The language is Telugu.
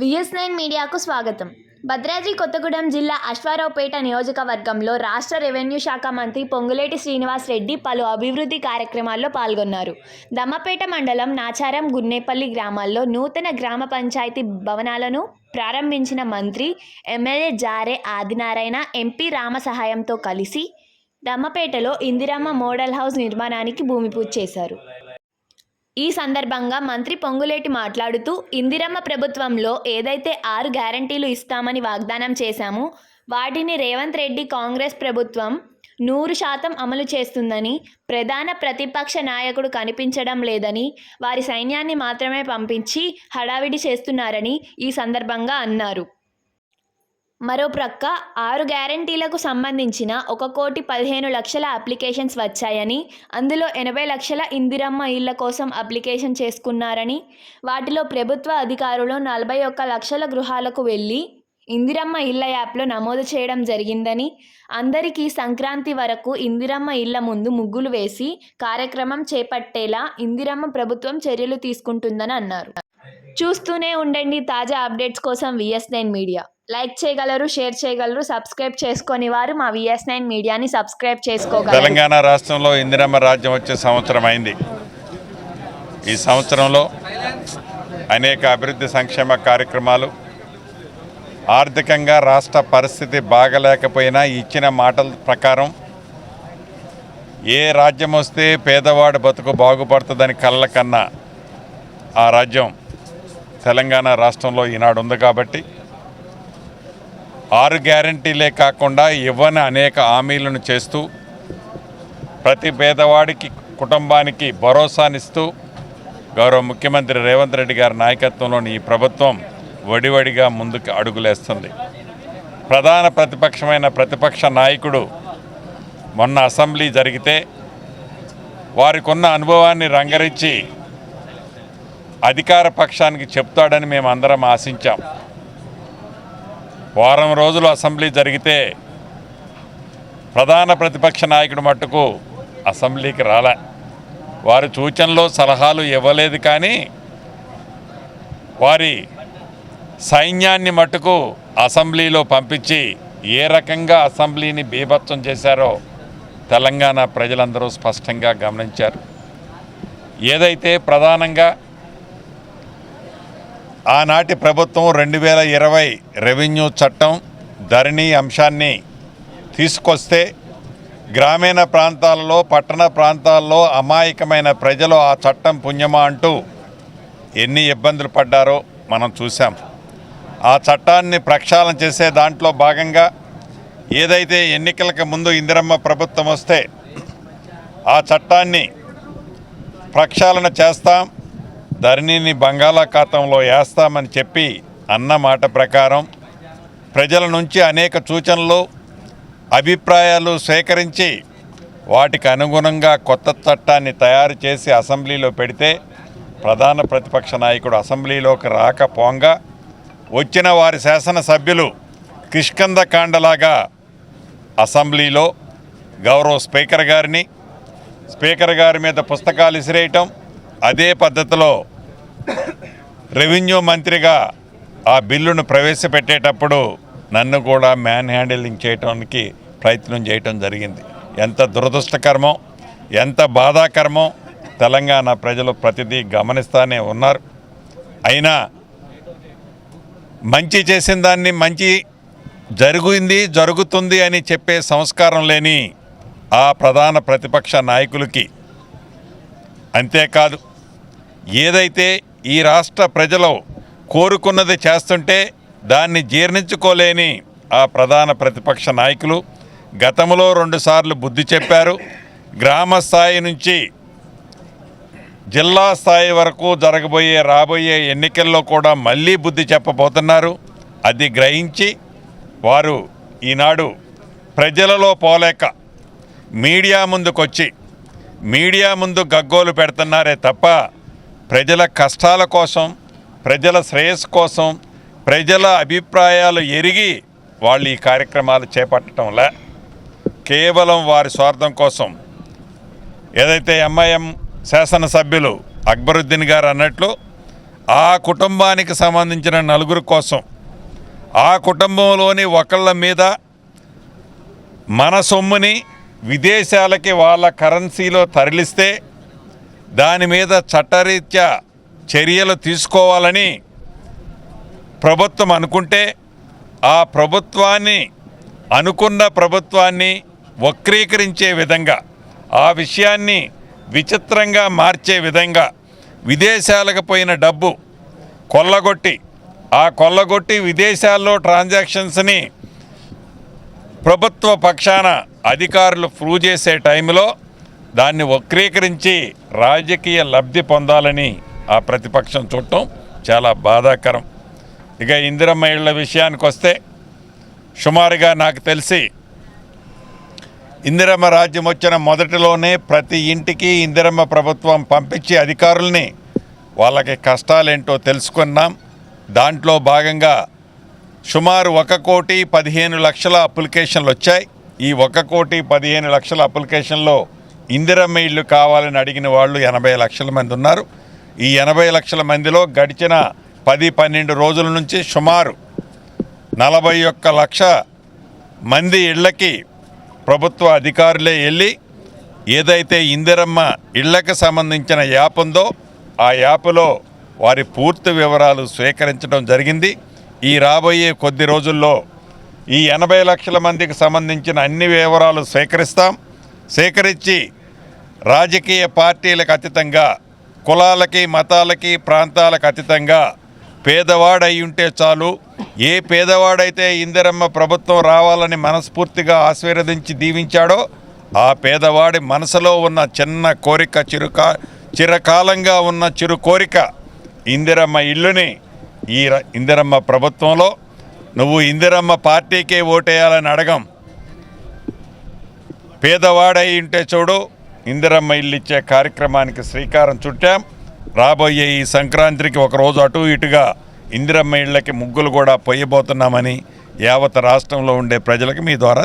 విఎస్ నైన్ మీడియాకు స్వాగతం. భద్రాద్రి కొత్తగూడెం జిల్లా అశ్వారావుపేట నియోజకవర్గంలో రాష్ట్ర రెవెన్యూ శాఖ మంత్రి పొంగులేటి శ్రీనివాస్ రెడ్డి పలు అభివృద్ధి కార్యక్రమాల్లో పాల్గొన్నారు. దమ్మపేట మండలం నాచారం గున్నేపల్లి గ్రామాల్లో నూతన గ్రామ పంచాయతీ భవనాలను ప్రారంభించిన మంత్రి ఎమ్మెల్యే జారే ఆదినారాయణ ఎంపీ రామ సహాయంతో కలిసి దమ్మపేటలో ఇందిరమ్మ మోడల్ హౌస్ నిర్మాణానికి భూమి పూజ చేశారు. ఈ సందర్భంగా మంత్రి పొంగులేటి మాట్లాడుతూ ఇందిరమ్మ ప్రభుత్వంలో ఏదైతే ఆరు గ్యారంటీలు ఇస్తామని వాగ్దానం చేశామో వాటిని రేవంత్ రెడ్డి కాంగ్రెస్ ప్రభుత్వం నూరు శాతం అమలు చేస్తుందని ప్రధాన ప్రతిపక్ష నాయకుడు కనిపించడం లేదని వారి సైన్యాన్ని మాత్రమే పంపించి హడావిడి చేస్తున్నారని ఈ సందర్భంగా అన్నారు. మరో ప్రక్క ఆరు గ్యారంటీలకు సంబంధించిన ఒక కోటి పదిహేను లక్షల అప్లికేషన్స్ వచ్చాయని అందులో ఎనభై లక్షల ఇందిరమ్మ ఇళ్ళ కోసం అప్లికేషన్ చేసుకున్నారని వాటిలో ప్రభుత్వ అధికారులు నలభై ఒక్క లక్షల గృహాలకు వెళ్ళి ఇందిరమ్మ ఇళ్ళ యాప్లో నమోదు చేయడం జరిగిందని అందరికీ సంక్రాంతి వరకు ఇందిరమ్మ ఇళ్ళ ముందు ముగ్గులు వేసి కార్యక్రమం చేపట్టేలా ఇందిరమ్మ ప్రభుత్వం చర్యలు తీసుకుంటుందని అన్నారు. చూస్తూనే ఉండండి తాజా అప్డేట్స్ కోసం విఎస్ నైన్ మీడియా. లైక్ చేయగలరు షేర్ చేయగలరు సబ్స్క్రైబ్ చేసుకొని వారు మా విఎస్ నైన్ మీడియాని సబ్స్క్రైబ్ చేసుకోగలరు. తెలంగాణ రాష్ట్రంలో ఇందిరమ్మ రాజ్యం వచ్చే సంవత్సరం అయింది. ఈ సంవత్సరంలో అనేక అభివృద్ధి సంక్షేమ కార్యక్రమాలు ఆర్థికంగా రాష్ట్ర పరిస్థితి బాగలేకపోయినా ఇచ్చిన మాటల ప్రకారం ఏ రాజ్యం వస్తే పేదవాడు బతుకు బాగుపడుతుందని కళ్ళ కన్నా ఆ రాజ్యం తెలంగాణ రాష్ట్రంలో ఈనాడు ఉంది కాబట్టి ఆరు గ్యారంటీలే కాకుండా ఇవ్వని అనేక హామీలను చేస్తూ ప్రతి పేదవాడికి కుటుంబానికి భరోసానిస్తూ గౌరవ ముఖ్యమంత్రి రేవంత్ రెడ్డి గారి నాయకత్వంలోని ఈ ప్రభుత్వం వడివడిగా ముందుకు అడుగులేస్తుంది. ప్రధాన ప్రతిపక్షమైన ప్రతిపక్ష నాయకుడు మొన్న అసెంబ్లీ జరిగితే వారికి ఉన్న అనుభవాన్ని రంగరించి అధికార పక్షానికి చెప్తాడని మేము అందరం ఆశించాం. వారం రోజులు అసెంబ్లీ జరిగితే ప్రధాన ప్రతిపక్ష నాయకుడు మట్టుకు అసెంబ్లీకి రాలే. వారి సూచనలు సలహాలు ఇవ్వలేదు కానీ వారి సైన్యాన్ని మట్టుకు అసెంబ్లీలో పంపించి ఏ రకంగా అసెంబ్లీని బీభత్సం చేశారో తెలంగాణ ప్రజలందరూ స్పష్టంగా గమనించారు. ఏదైతే ప్రధానంగా ఆనాటి ప్రభుత్వం రెండు వేల ఇరవై రెవెన్యూ చట్టం ధరణి అంశాన్ని తీసుకొస్తే గ్రామీణ ప్రాంతాలలో పట్టణ ప్రాంతాల్లో అమాయకమైన ప్రజలు ఆ చట్టం పుణ్యమా అంటూ ఎన్ని ఇబ్బందులు పడ్డారో మనం చూసాం ఆ చట్టాన్ని ప్రక్షాళన చేసే దాంట్లో భాగంగా ఏదైతే ఎన్నికలకు ముందు ఇందిరమ్మ ప్రభుత్వం వస్తే ఆ చట్టాన్ని ప్రక్షాళన చేస్తాం. ధరణిని బంగాళాఖాతంలో వేస్తామని చెప్పి అన్న మాట ప్రకారం ప్రజల నుంచి అనేక సూచనలు అభిప్రాయాలు సేకరించి వాటికి అనుగుణంగా కొత్త చట్టాన్ని తయారు చేసి అసెంబ్లీలో పెడితే ప్రధాన ప్రతిపక్ష నాయకుడు అసెంబ్లీలోకి రాకపోంగా వచ్చిన వారి శాసనసభ్యులు కిష్కంద కాండలాగా అసెంబ్లీలో గౌరవ స్పీకర్ గారిని స్పీకర్ గారి మీద పుస్తకాలు విసిరేయటం అదే పద్ధతిలో రెవెన్యూ మంత్రిగా ఆ బిల్లును ప్రవేశపెట్టేటప్పుడు నన్ను కూడా మ్యాన్ హ్యాండిలింగ్ చేయటానికి ప్రయత్నం చేయటం జరిగింది. ఎంత దురదృష్టకరమో ఎంత బాధాకరమో తెలంగాణ ప్రజలు ప్రతిదీ గమనిస్తూనే ఉన్నారు. అయినా మంచి చేసిన దాన్ని మంచి జరుగుంది జరుగుతుంది అని చెప్పే సంస్కారం లేని ఆ ప్రధాన ప్రతిపక్ష నాయకులకి అంతేకాదు ఏదైతే ఈ రాష్ట్ర ప్రజలు కోరుకున్నది చేస్తుంటే దాన్ని జీర్ణించుకోలేని ఆ ప్రధాన ప్రతిపక్ష నాయకులు గతంలో రెండుసార్లు బుద్ధి చెప్పారు. గ్రామ స్థాయి నుంచి జిల్లా స్థాయి వరకు జరగబోయే రాబోయే ఎన్నికల్లో కూడా మళ్ళీ బుద్ధి చెప్పబోతున్నారు. అది గ్రహించి వారు ఈనాడు ప్రజలలో పోలేక మీడియా ముందుకొచ్చి మీడియా ముందు గగ్గోలు పెడుతున్నారే తప్ప ప్రజల కష్టాల కోసం ప్రజల శ్రేయస్సు కోసం ప్రజల అభిప్రాయాలు ఎరిగి వాళ్ళు ఈ కార్యక్రమాలు చేపట్టడంలా కేవలం వారి స్వార్థం కోసం. ఏదైతే ఎంఐఎం శాసనసభ్యులు అక్బరుద్దీన్ గారు అన్నట్లు ఆ కుటుంబానికి సంబంధించిన నలుగురు కోసం ఆ కుటుంబంలోని ఒకళ్ళ మీద మన సొమ్ముని విదేశాలకి వాళ్ళ కరెన్సీలో తరలిస్తే దాని మీద చట్టరీత్యా చర్యలు తీసుకోవాలని ప్రభుత్వం అనుకుంటే ఆ ప్రభుత్వాన్ని అనుకున్న ప్రభుత్వాన్ని వక్రీకరించే విధంగా ఆ విషయాన్ని విచిత్రంగా మార్చే విధంగా విదేశాలకు పోయిన డబ్బు కొల్లగొట్టి ఆ కొల్లగొట్టి విదేశాల్లో ట్రాన్సాక్షన్స్ని ప్రభుత్వ పక్షాన అధికారులు ప్రూవ్ చేసే టైంలో దాన్ని వక్రీకరించి రాజకీయ లబ్ధి పొందాలని ఆ ప్రతిపక్షం చూడటం చాలా బాధాకరం. ఇక ఇందిరమ్మ ఇళ్ళ విషయానికి వస్తే సుమారుగా నాకు తెలిసి ఇందిరమ్మ రాజ్యం వచ్చిన మొదటిలోనే ప్రతి ఇంటికి ఇందిరమ్మ ప్రభుత్వం పంపించి అధికారుల్ని వాళ్ళకి కష్టాలేంటో తెలుసుకున్నాం. దాంట్లో భాగంగా సుమారు ఒక కోటి పదిహేను లక్షల అప్లికేషన్లు వచ్చాయి ఈ ఒక కోటి పదిహేను లక్షల అప్లికేషన్లో ఇందిరమ్మ ఇల్లు కావాలని అడిగిన వాళ్ళు ఎనభై లక్షల మంది ఉన్నారు. ఈ ఎనభై లక్షల మందిలో గడిచిన పది పన్నెండు రోజుల నుంచి సుమారు నలభై ఒక్క లక్ష మంది ఇళ్ళకి ప్రభుత్వ అధికారులే వెళ్ళి ఏదైతే ఇందిరమ్మ ఇళ్ళకు సంబంధించిన యాప్ ఉందో ఆ యాప్లో వారి పూర్తి వివరాలు స్వీకరించడం జరిగింది. ఈ రాబోయే కొద్ది రోజుల్లో ఈ ఎనభై లక్షల మందికి సంబంధించిన అన్ని వివరాలు సేకరిస్తాం. సేకరించి రాజకీయ పార్టీలకు అతీతంగా కులాలకి మతాలకి ప్రాంతాలకు అతీతంగా పేదవాడై ఉంటే చాలు. ఏ పేదవాడైతే ఇందిరమ్మ ప్రభుత్వం రావాలని మనస్ఫూర్తిగా ఆశీర్వదించి దీవించాడో ఆ పేదవాడి మనసులో ఉన్న చిన్న కోరిక చిరుకా చిరకాలంగా ఉన్న చిరు కోరిక ఇందిరమ్మ ఇల్లుని ఈ ర- ఇందిరమ్మ ప్రభుత్వంలో నువ్వు ఇందిరమ్మ పార్టీకే ఓటేయాలని అడగం. పేదవాడై ఉంటే చూడు ఇందిరమ్మ ఇల్లు ఇచ్చే కార్యక్రమానికి శ్రీకారం చుట్టాం. రాబోయే ఈ సంక్రాంతికి ఒకరోజు అటు ఇటుగా ఇందిరమ్మ ఇళ్ళకి ముగ్గులు కూడా పొయ్యబోతున్నామని యావత్ రాష్ట్రంలో ఉండే ప్రజలకు మీ ద్వారా